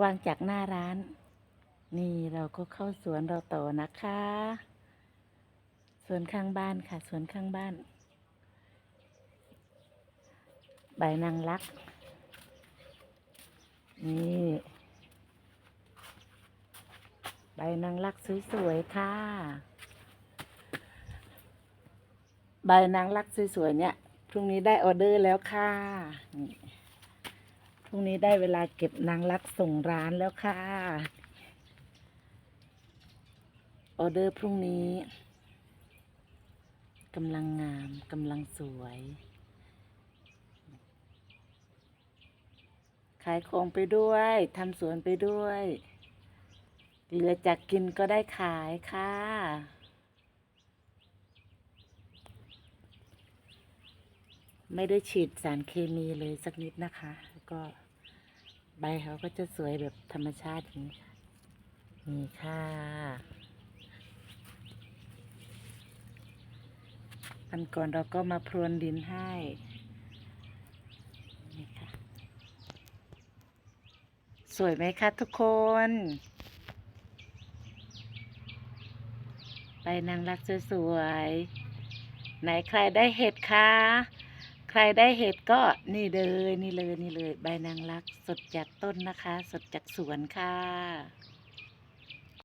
วางจากหน้าร้าน นี่เราก็เข้าสวนเราต่อนะคะ สวนข้างบ้านค่ะ สวนข้างบ้าน ใบนางรัก นี่ใบนางรักสวยๆค่ะ ใบนางรักสวยๆเนี่ยพรุ่งนี้ได้ออเดอร์แล้วค่ะนี่ รุ่งนี้ได้เวลาเก็บนางรักส่งร้านแล้วค่ะ ออเดอร์พรุ่งนี้กำลังงามกำลังสวย ขายของไปด้วยทำสวนไปด้วย เหลือจากกินก็ได้ขายค่ะ ไม่ได้ฉีดสารเคมีเลยสักนิดนะคะ ก็ใบเขาก็จะสวยแบบธรรมชาติอย่างนี้ค่ะนี่ค่ะอันก่อนเราก็มาพรวนดินให้นี่ค่ะสวยไหมคะทุกคนใบนางรักสวยๆไหนใครได้เห็ดคะ ใครได้เห็ดก็นี่เลยนี่เลยนี่เลย ใบนางรักสดจากต้นนะคะ สดจากสวนค่ะ